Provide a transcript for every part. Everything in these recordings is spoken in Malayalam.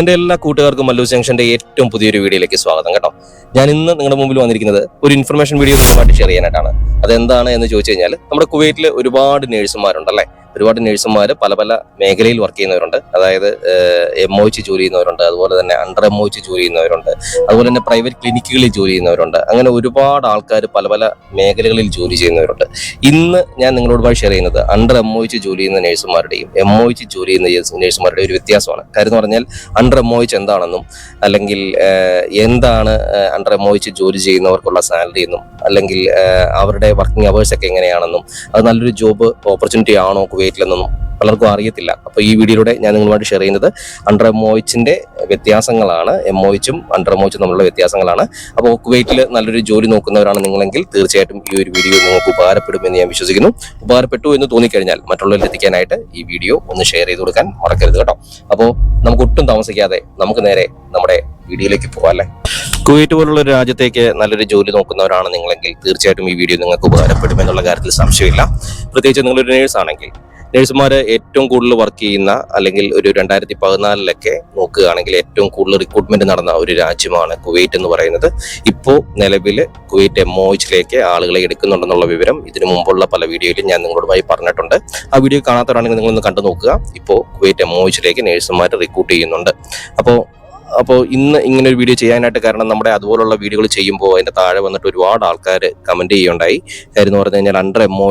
എന്റെ എല്ലാ കൂട്ടുകാർക്കും മല്ലു ജംഗ്ഷന്റെ ഏറ്റവും പുതിയൊരു വീഡിയോയിലേക്ക് സ്വാഗതം കേട്ടോ. ഞാൻ ഇന്ന് നിങ്ങളുടെ മുമ്പിൽ വന്നിരിക്കുന്നത് ഒരു ഇൻഫർമേഷൻ വീഡിയോ നിങ്ങളുമായിട്ട് ഷെയർ ചെയ്യാനായിട്ടാണ്. അതെന്താണ് എന്ന് ചോദിച്ചു കഴിഞ്ഞാൽ നമ്മുടെ കുവൈറ്റിൽ ഒരുപാട് നേഴ്സുമാരുണ്ടല്ലേ ഒരുപാട് നഴ്സുമാർ പല പല മേഖലയിൽ വർക്ക് ചെയ്യുന്നവരുണ്ട്. അതായത് എം ഒ എച്ച് ജോലി ചെയ്യുന്നവരുണ്ട്. അതുപോലെ തന്നെ അണ്ടർ എം ഒ എച്ച് ജോലി ചെയ്യുന്നവരുണ്ട്. അതുപോലെ തന്നെ പ്രൈവറ്റ് ക്ലിനിക്കുകളിൽ ജോലി ചെയ്യുന്നവരുണ്ട്. അങ്ങനെ ഒരുപാട് ആൾക്കാർ പല പല മേഖലകളിൽ ജോലി ചെയ്യുന്നവരുണ്ട്. ഇന്ന് ഞാൻ നിങ്ങളോട് ഷെയർ ചെയ്യുന്നത് അണ്ടർ എം ഒ എച്ച് ജോലി ചെയ്യുന്ന നഴ്സുമാരുടെയും എം ഒ എച്ച് ജോലി ചെയ്യുന്ന നഴ്സുമാരുടെ ഒരു വ്യത്യാസമാണ്. കാര്യം എന്ന് പറഞ്ഞാൽ അണ്ടർ എം ഒ എച്ച് എന്താണെന്നും അല്ലെങ്കിൽ എന്താണ് അണ്ടർ എം ഒ എച്ച് ജോലി ചെയ്യുന്നവർക്കുള്ള സാലറി എന്നും അല്ലെങ്കിൽ അവരുടെ വർക്കിംഗ് അവേഴ്സ് ഒക്കെ എങ്ങനെയാണെന്നും അത് നല്ലൊരു ജോബ് ഓപ്പർച്യൂണിറ്റി ആണോ കുവൈറ്റിലെന്നൊന്നും പലർക്കും അറിയത്തില്ല. അപ്പോൾ ഈ വീഡിയോയിലൂടെ ഞാൻ നിങ്ങളുമായിട്ട് ഷെയർ ചെയ്യുന്നത് അണ്ടർ എച്ചിന്റെ വ്യത്യാസങ്ങളാണ് എം ഒ അണ്ടർ ഒ തമ്മിലുള്ള വ്യത്യാസങ്ങളാണ്. അപ്പോൾ കുവൈറ്റിൽ നല്ലൊരു ജോലി നോക്കുന്നവരാണ് നിങ്ങളെങ്കിൽ തീർച്ചയായിട്ടും ഈ ഒരു വീഡിയോ നിങ്ങൾക്ക് ഉപകാരപ്പെടുമെന്ന് ഞാൻ വിശ്വസിക്കുന്നു. ഉപകാരപ്പെട്ടു എന്ന് തോന്നിക്കഴിഞ്ഞാൽ മറ്റുള്ളവരിൽ എത്തിക്കാനായിട്ട് ഈ വീഡിയോ ഒന്ന് ഷെയർ ചെയ്ത് കൊടുക്കാൻ മറക്കരുത് കേട്ടോ. അപ്പോൾ നമുക്ക് ഒട്ടും താമസിക്കാതെ നമുക്ക് നേരെ നമ്മുടെ വീഡിയോയിലേക്ക് പോകാം അല്ലേ? കുവൈറ്റ് പോലുള്ള ഒരു രാജ്യത്തേക്ക് നല്ലൊരു ജോലി നോക്കുന്നവരാണ് നിങ്ങളെങ്കിൽ തീർച്ചയായിട്ടും ഈ വീഡിയോ നിങ്ങൾക്ക് ഉപകാരപ്പെടുമെന്നുള്ള കാര്യത്തിൽ സംശയമില്ല. പ്രത്യേകിച്ച് നിങ്ങളൊരു നേഴ്സ് ആണെങ്കിൽ നേഴ്സുമാർ ഏറ്റവും കൂടുതൽ വർക്ക് ചെയ്യുന്ന അല്ലെങ്കിൽ ഒരു രണ്ടായിരത്തി പതിനാലിലൊക്കെ നോക്കുകയാണെങ്കിൽ ഏറ്റവും കൂടുതൽ റിക്രൂട്ട്മെന്റ് നടന്ന ഒരു രാജ്യമാണ് കുവൈറ്റ് എന്ന് പറയുന്നത്. ഇപ്പോൾ നിലവിൽ കുവൈറ്റ് എം ഒച്ചിലേക്ക് ആളുകളെ എടുക്കുന്നുണ്ടെന്നുള്ള വിവരം ഇതിനു മുമ്പുള്ള പല വീഡിയോയിലും ഞാൻ നിങ്ങളോടുമായി പറഞ്ഞിട്ടുണ്ട്. ആ വീഡിയോ കാണാത്തവരാണെങ്കിൽ നിങ്ങളൊന്ന് കണ്ടു നോക്കുക ഇപ്പോൾ കുവൈറ്റ് എം ഒച്ചിലേക്ക് നേഴ്സുമാർ റിക്രൂട്ട് ചെയ്യുന്നുണ്ട്. അപ്പോൾ അപ്പോൾ ഇന്ന് ഇങ്ങനെ ഒരു വീഡിയോ ചെയ്യാനായിട്ട് കാരണം നമ്മുടെ അതുപോലുള്ള വീഡിയോകൾ ചെയ്യുമ്പോൾ അതിന്റെ താഴെ വന്നിട്ട് ഒരുപാട് ആൾക്കാർ കമന്റ് ചെയ്യുണ്ടായി കാര്യം എന്ന് പറഞ്ഞു കഴിഞ്ഞാൽ അണ്ടർ എം ഒ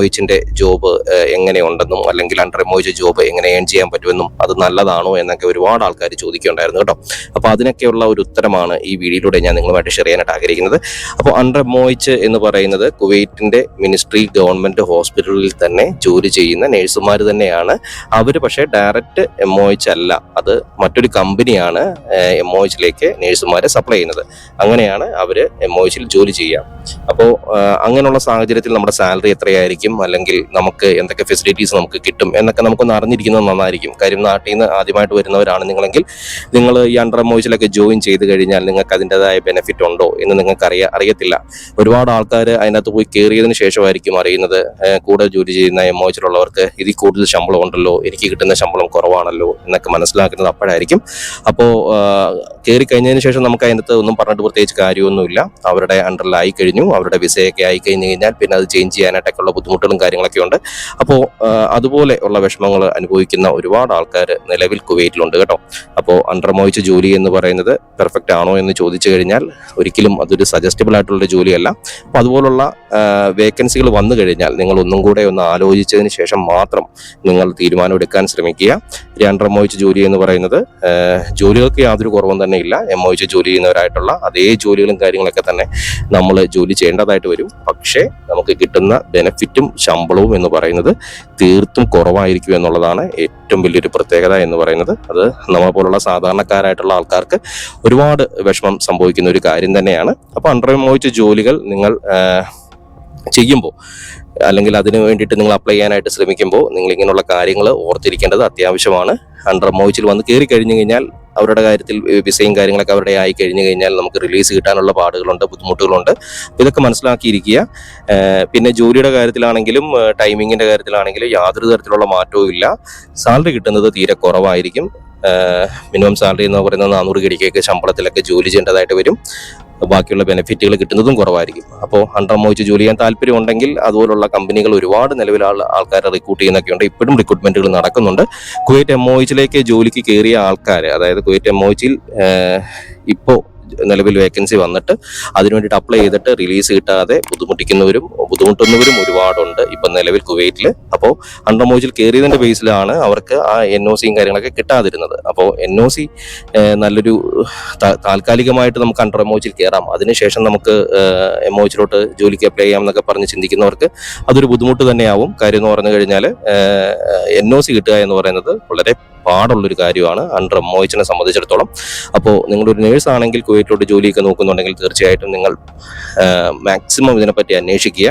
ജോബ് എങ്ങനെയുണ്ടെന്നും അല്ലെങ്കിൽ അണ്ടർ എം ജോബ് എങ്ങനെ ഏൺ ചെയ്യാൻ പറ്റുമെന്നും അത് നല്ലതാണോ എന്നൊക്കെ ഒരുപാട് ആൾക്കാർ ചോദിക്കുന്നുണ്ടായിരുന്നു കേട്ടോ. അപ്പോൾ അതിനൊക്കെയുള്ള ഒരു ഉത്തരമാണ് ഈ വീഡിയോയിലൂടെ ഞാൻ നിങ്ങളുമായിട്ട് ഷെയർ ചെയ്യാനായിട്ട് ആഗ്രഹിക്കുന്നത്. അപ്പോൾ അണ്ടർ എം എന്ന് പറയുന്നത് കുവൈറ്റിന്റെ മിനിസ്ട്രി ഗവൺമെന്റ് ഹോസ്പിറ്റലിൽ തന്നെ ജോലി ചെയ്യുന്ന നഴ്സുമാർ തന്നെയാണ്. അവർ പക്ഷേ ഡയറക്റ്റ് എം അല്ല. അത് മറ്റൊരു കമ്പനിയാണ് എം ഒ എച്ചിലേക്ക് നേഴ്സുമാരെ സപ്ലൈ ചെയ്യുന്നത്. അങ്ങനെയാണ് അവർ എം ഒ എച്ചിൽ ജോലി ചെയ്യുക അപ്പോൾ അങ്ങനെയുള്ള സാഹചര്യത്തിൽ നമ്മുടെ സാലറി എത്രയായിരിക്കും? അല്ലെങ്കിൽ നമുക്ക് എന്തൊക്കെ ഫെസിലിറ്റീസ് നമുക്ക് കിട്ടും? എന്നൊക്കെ നമുക്കൊന്ന് അറിഞ്ഞിരിക്കുന്നത് നന്നായിരിക്കും. കാര്യം നാട്ടിൽ നിന്ന് ആദ്യമായിട്ട് വരുന്നവരാണ് നിങ്ങളെങ്കിൽ നിങ്ങൾ ഈ അണ്ടർ മോയിസിലൊക്കെ ജോയിൻ ചെയ്ത് കഴിഞ്ഞാൽ നിങ്ങൾക്ക് അതിന്റെതായ ബെനിഫിറ്റ് ഉണ്ടോ എന്ന് നിങ്ങൾക്ക് അറിയ അറിയത്തില്ല. ഒരുപാട് ആൾക്കാർ അതിനകത്ത് പോയി കയറിയതിന് ശേഷമായിരിക്കും അറിയുന്നത്. കൂടെ ജോലി ചെയ്യുന്ന എം ഒ എച്ചിലുള്ളവർക്ക് ഇതിൽ കൂടുതൽ ശമ്പളം ഉണ്ടല്ലോ എനിക്ക് കിട്ടുന്ന ശമ്പളം കുറവാണല്ലോ എന്നൊക്കെ മനസ്സിലാക്കുന്നത് അപ്പോഴായിരിക്കും. അപ്പോൾ കയറി കഴിഞ്ഞതിന് ശേഷം നമുക്ക് അതിനകത്ത് ഒന്നും പറഞ്ഞിട്ട് പ്രത്യേകിച്ച് കാര്യമൊന്നുമില്ല. അവരുടെ അണ്ടറിലായി കഴിഞ്ഞു. അവരുടെ വിസയൊക്കെ ആയി കഴിഞ്ഞു കഴിഞ്ഞാൽ പിന്നെ അത് ചേഞ്ച് ചെയ്യാനായിട്ടൊക്കെയുള്ള ബുദ്ധിമുട്ടുകളും കാര്യങ്ങളൊക്കെ ഉണ്ട് അപ്പോൾ അതുപോലെ ഉള്ള വിഷമങ്ങൾ അനുഭവിക്കുന്ന ഒരുപാട് ആൾക്കാർ നിലവിൽ കുവൈറ്റിലുണ്ട് കേട്ടോ. അപ്പോൾ അണ്ടർമോയിച്ച ജോലി എന്ന് പറയുന്നത് പെർഫെക്റ്റ് ആണോ എന്ന് ചോദിച്ചു കഴിഞ്ഞാൽ ഒരിക്കലും അതൊരു സജസ്റ്റബിൾ ആയിട്ടുള്ള ജോലിയല്ല. അപ്പോൾ അതുപോലുള്ള വേക്കൻസികൾ വന്നു കഴിഞ്ഞാൽ നിങ്ങൾ ഒന്നും കൂടെ ഒന്ന് ആലോചിച്ചതിന് ശേഷം മാത്രം നിങ്ങൾ തീരുമാനം എടുക്കാൻ ശ്രമിക്കുക. ഒരു അണ്ടർമോയിച്ച ജോലി എന്ന് പറയുന്നത് ജോലികൾക്ക് യാതൊരു കുറവും തന്നെ ഇല്ല. എം ഒ ജോലി ചെയ്യുന്നവരായിട്ടുള്ള അതേ ജോലികളും കാര്യങ്ങളൊക്കെ തന്നെ നമ്മൾ ജോലി ചെയ്യേണ്ടതായിട്ട് വരും. പക്ഷേ നമുക്ക് കിട്ടുന്ന ബെനഫിറ്റും ശമ്പളവും എന്ന് പറയുന്നത് തീർത്തും കുറവായിരിക്കും എന്നുള്ളതാണ് ഏറ്റവും വലിയൊരു പ്രത്യേകത എന്ന് പറയുന്നത്. അത് നമ്മളെ പോലുള്ള സാധാരണക്കാരായിട്ടുള്ള ആൾക്കാർക്ക് ഒരുപാട് വിഷമം സംഭവിക്കുന്ന ഒരു കാര്യം തന്നെയാണ്. അപ്പോൾ അണ്ടർ എം ജോലികൾ നിങ്ങൾ ചെയ്യുമ്പോൾ അല്ലെങ്കിൽ അതിന് വേണ്ടിയിട്ട് നിങ്ങൾ അപ്ലൈ ചെയ്യാനായിട്ട് ശ്രമിക്കുമ്പോൾ നിങ്ങൾ ഇങ്ങനെയുള്ള കാര്യങ്ങൾ ഓർത്തിരിക്കേണ്ടത് അത്യാവശ്യമാണ്. അണ്ടർ മോയിച്ചിൽ വന്ന് കയറി കഴിഞ്ഞു കഴിഞ്ഞാൽ അവരുടെ കാര്യത്തിൽ വിസയും കാര്യങ്ങളൊക്കെ അവരുടെ ആയി കഴിഞ്ഞു കഴിഞ്ഞാൽ നമുക്ക് റിലീസ് കിട്ടാനുള്ള പാടുകളുണ്ട് ബുദ്ധിമുട്ടുകളുണ്ട്. അപ്പോൾ ഇതൊക്കെ മനസ്സിലാക്കിയിരിക്കുക. പിന്നെ ജോലിയുടെ കാര്യത്തിലാണെങ്കിലും ടൈമിങ്ങിന്റെ കാര്യത്തിലാണെങ്കിലും യാതൊരു തരത്തിലുള്ള മാറ്റവും ഇല്ല. സാലറി കിട്ടുന്നത് തീരെ കുറവായിരിക്കും. മിനിമം സാലറി എന്ന് പറയുന്നത് നാനൂറ് കിടിക്കൊക്കെ ശമ്പളത്തിലൊക്കെ ജോലി ചെയ്യേണ്ടതായിട്ട് വരും. ബാക്കിയുള്ള ബെനിഫിറ്റുകൾ കിട്ടുന്നതും കുറവായിരിക്കും. അപ്പോൾ അണ്ടർ മോയിച്ച് ജോലി ചെയ്യാൻ താല്പര്യം ഉണ്ടെങ്കിൽ അതുപോലുള്ള കമ്പനികൾ ഒരുപാട് നിലവിലുള്ള ആൾക്കാരെ റിക്രൂട്ട് ചെയ്യുന്നൊക്കെ ഉണ്ട്. ഇപ്പോഴും റിക്രൂട്ട്മെന്റുകൾ നടക്കുന്നുണ്ട്. കുവൈറ്റ് എം ഒയിച്ചിലേക്ക് ജോലിക്ക് കയറിയ ആൾക്കാർ അതായത് കുവൈറ്റ് എം ഒയിച്ചിൽ ഇപ്പോൾ നിലവിൽ വേക്കൻസി വന്നിട്ട് അതിനു വേണ്ടിയിട്ട് അപ്ലൈ ചെയ്തിട്ട് റിലീസ് കിട്ടാതെ ബുദ്ധിമുട്ടിക്കുന്നവരും ബുദ്ധിമുട്ടുന്നവരും ഒരുപാടുണ്ട് ഇപ്പം നിലവിൽ കുവൈറ്റിൽ അപ്പോൾ അണ്ടർ മോജിൽ കയറിയതിന്റെ ബേസിലാണ് അവർക്ക് ആ എൻ ഒ സിയും കാര്യങ്ങളൊക്കെ കിട്ടാതിരുന്നത്. അപ്പോൾ എൻ ഒ സി നല്ലൊരു താൽക്കാലികമായിട്ട് നമുക്ക് അണ്ടർ എമോച്ചിൽ കയറാം അതിനുശേഷം നമുക്ക് എമോച്ചിലോട്ട് ജോലിക്ക് അപ്ലൈ ചെയ്യാം എന്നൊക്കെ പറഞ്ഞ് ചിന്തിക്കുന്നവർക്ക് അതൊരു ബുദ്ധിമുട്ട് തന്നെയാവും. കാര്യം എന്ന് പറഞ്ഞു കഴിഞ്ഞാൽ എൻ ഒ സി കിട്ടുക എന്ന് പറയുന്നത് വളരെ പാടുള്ളൊരു കാര്യമാണ്. അണ്ടർ മോയിച്ചിനെ സംബന്ധിച്ചിടത്തോളം. അപ്പോൾ നിങ്ങളൊരു നേഴ്സ് ആണെങ്കിൽ കുവൈറ്റിലോട്ട് ജോലിയൊക്കെ നോക്കുന്നുണ്ടെങ്കിൽ തീർച്ചയായിട്ടും നിങ്ങൾ മാക്സിമം ഇതിനെപ്പറ്റി അന്വേഷിക്കുക.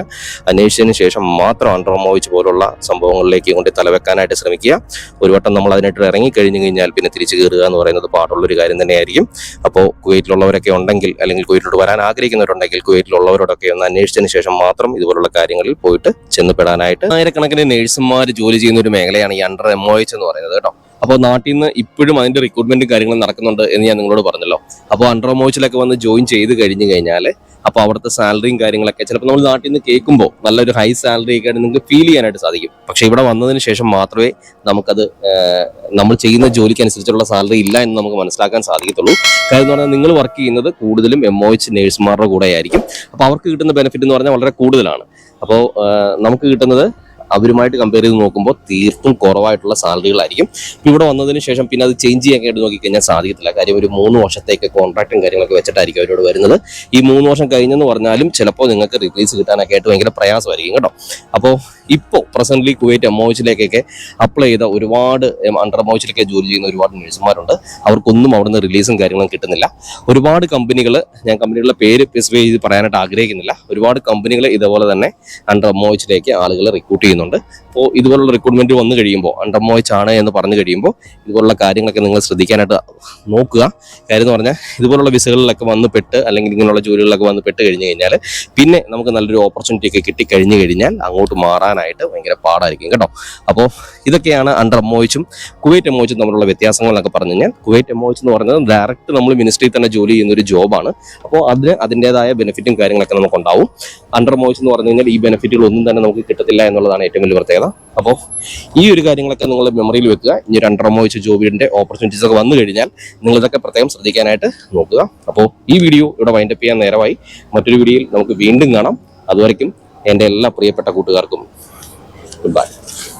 അന്വേഷിച്ചതിന് ശേഷം മാത്രം അണ്ടർ മോയിച്ച് പോലുള്ള സംഭവങ്ങളിലേക്ക് കൊണ്ട് തലവെക്കാനായിട്ട് ശ്രമിക്കുക. ഒരു വട്ടം നമ്മൾ അതിനായിട്ട് ഇറങ്ങി കഴിഞ്ഞു കഴിഞ്ഞാൽ പിന്നെ തിരിച്ചു കയറുക എന്ന് പറയുന്നത് പാടുള്ളൊരു കാര്യം തന്നെയായിരിക്കും. അപ്പോൾ കുവൈറ്റിലുള്ളവരൊക്കെ ഉണ്ടെങ്കിൽ അല്ലെങ്കിൽ കുവൈറ്റിലോട്ട് വരാൻ ആഗ്രഹിക്കുന്നവരുണ്ടെങ്കിൽ കുവൈറ്റിലുള്ളവരോടൊക്കെ ഒന്ന് അന്വേഷിച്ചതിന് ശേഷം മാത്രം ഇതുപോലുള്ള കാര്യങ്ങളിൽ പോയിട്ട് ചെന്നപ്പെടാനായിട്ട് ആയിരക്കണക്കിന് നേഴ്സുമാർ ജോലി ചെയ്യുന്ന ഒരു മേഖലയാണ് ഈ അണ്ടർ എം എന്ന് പറയുന്നത് കേട്ടോ. അപ്പോൾ നാട്ടിൽ നിന്ന് ഇപ്പോഴും അതിന്റെ റിക്രൂട്ട്മെന്റും കാര്യങ്ങളും നടക്കുന്നുണ്ട് എന്ന് ഞാൻ നിങ്ങളോട് പറഞ്ഞല്ലോ. അപ്പോൾ അണ്ടർ മോച്ചിലൊക്കെ വന്ന് ജോയിൻ ചെയ്ത് കഴിഞ്ഞ് കഴിഞ്ഞാൽ അപ്പോൾ അവിടുത്തെ സാലറിയും കാര്യങ്ങളൊക്കെ ചിലപ്പോൾ നമ്മൾ നാട്ടിൽ നിന്ന് കേൾക്കുമ്പോൾ നല്ലൊരു ഹൈ സാലറി ഒക്കെ ആയിട്ട് നിങ്ങൾക്ക് ഫീൽ ചെയ്യാനായിട്ട് സാധിക്കും. പക്ഷേ ഇവിടെ വന്നതിന് ശേഷം മാത്രമേ നമുക്കത് നമ്മൾ ചെയ്യുന്ന ജോലിക്ക് അനുസരിച്ചുള്ള സാലറി ഇല്ല എന്ന് നമുക്ക് മനസ്സിലാക്കാൻ സാധിക്കത്തുള്ളൂ. കാര്യം എന്ന് പറഞ്ഞാൽ നിങ്ങൾ വർക്ക് ചെയ്യുന്നത് കൂടുതലും എം ഒ എച്ച് നേഴ്സുമാരുടെ കൂടെ ആയിരിക്കും അപ്പോൾ അവർക്ക് കിട്ടുന്ന ബെനിഫിറ്റ് എന്ന് പറഞ്ഞാൽ വളരെ കൂടുതലാണ്. അപ്പോൾ നമുക്ക് കിട്ടുന്നത് അവരുമായിട്ട് കമ്പയർ ചെയ്ത് നോക്കുമ്പോൾ തീർത്തും കുറവായിട്ടുള്ള സാലറികളായിരിക്കും. ഇവിടെ വന്നതിന് ശേഷം പിന്നെ അത് ചേഞ്ച് ചെയ്യാൻ ആയിട്ട് നോക്കിക്കഴിഞ്ഞാൽ സാധിക്കത്തില്ല. കാര്യം ഒരു മൂന്ന് വർഷത്തേക്ക് കോൺട്രാക്റ്റും കാര്യങ്ങളൊക്കെ വെച്ചിട്ടായിരിക്കും അവരോട് വരുന്നത്. ഈ മൂന്ന് വർഷം കഴിഞ്ഞെന്ന് പറഞ്ഞാലും ചിലപ്പോൾ നിങ്ങൾക്ക് റിപ്ലേസ് കിട്ടാനൊക്കെ ആയിട്ട് ഭയങ്കര പ്രയാസമായിരിക്കും കേട്ടോ. അപ്പോൾ ഇപ്പോൾ പ്രസന്റ്ലി കുവൈറ്റ് എമോച്ചിലേക്കൊക്കെ അപ്ലൈ ചെയ്ത ഒരുപാട് അണ്ടർ എമോച്ചിലൊക്കെ ജോലി ചെയ്യുന്ന ഒരുപാട് നഴ്സുമാരുണ്ട് അവർക്കൊന്നും അവിടുന്ന് റിലീസും കാര്യങ്ങളും കിട്ടുന്നില്ല. ഒരുപാട് കമ്പനികൾ ഞാൻ കമ്പനികളുടെ പേര് സ്പെസിഫൈ ചെയ്ത് പറയാനായിട്ട് ആഗ്രഹിക്കുന്നില്ല. ഒരുപാട് കമ്പനികൾ ഇതുപോലെ തന്നെ അണ്ടർ എമോച്ചിലേക്ക് ആളുകളെ റിക്രൂട്ട് ചെയ്യുന്നുണ്ട്. അപ്പോൾ ഇതുപോലുള്ള റിക്രൂട്ട്മെന്റ് വന്നു കഴിയുമ്പോൾ അണ്ടർ എമോച്ച് ആണ് എന്ന് പറഞ്ഞു കഴിയുമ്പോൾ ഇതുപോലുള്ള കാര്യങ്ങളൊക്കെ നിങ്ങൾ ശ്രദ്ധിക്കാനായിട്ട് നോക്കുക. കാര്യം എന്ന് പറഞ്ഞാൽ ഇതുപോലുള്ള വിസകളിലൊക്കെ വന്ന് പെട്ട് അല്ലെങ്കിൽ ഇങ്ങനെയുള്ള ജോലികളിലൊക്കെ വന്ന് പെട്ട് കഴിഞ്ഞ് കഴിഞ്ഞാൽ പിന്നെ നമുക്ക് നല്ലൊരു ഓപ്പർച്യൂണിറ്റി ഒക്കെ കിട്ടി കഴിഞ്ഞ് കഴിഞ്ഞാൽ അങ്ങോട്ട് മാറാനായിട്ട് ഭയങ്കര പാടായിരിക്കും കേട്ടോ. അപ്പോൾ ഇതൊക്കെയാണ് അണ്ടർ എമോയിച്ചും കുവൈറ്റ് എമോയിച്ചും തമ്മിലുള്ള വ്യത്യാസങ്ങളൊക്കെ പറഞ്ഞു കഴിഞ്ഞാൽ കുവൈറ്റ് എമോയിച്ച് എന്ന് പറയുന്നത് ഡയറക്റ്റ് നമ്മൾ മിനിസ്ട്രിയിൽ തന്നെ ജോലി ചെയ്യുന്ന ഒരു ജോബാണ് അപ്പോൾ അതിന് അതിന്റെതായ ബെനിഫിറ്റും കാര്യങ്ങളൊക്കെ നമുക്കുണ്ടാവും. അണ്ടർ എമോയിച്ച് എന്ന് പറഞ്ഞു കഴിഞ്ഞാൽ ഈ ബെനിഫിറ്റുകൾ ഒന്നും തന്നെ നമുക്ക് കിട്ടത്തില്ല എന്നുള്ളതാണ് ഏറ്റവും വലിയ പ്രത്യേകത. അപ്പോൾ ഈ ഒരു കാര്യങ്ങളൊക്കെ നിങ്ങൾ മെമ്മറിയിൽ വെക്കുക. ഇനി ഒരു അണ്ടർ എമോയിച്ച് ജോബിന്റെ ഓപ്പർച്യൂണിറ്റീസ് ഒക്കെ വന്നു കഴിഞ്ഞാൽ നിങ്ങൾ ഇതൊക്കെ പ്രത്യേകം ശ്രദ്ധിക്കാനായിട്ട് നോക്കുക. അപ്പോൾ ഈ വീഡിയോ ഇവിടെ വൈൻഡപ്പ് ചെയ്യാൻ നേരമായി. മറ്റൊരു വീഡിയോയിൽ നമുക്ക് വീണ്ടും കാണാം. അതുവരയ്ക്കും എന്റെ എല്ലാ പ്രിയപ്പെട്ട കൂട്ടുകാർക്കും Goodbye.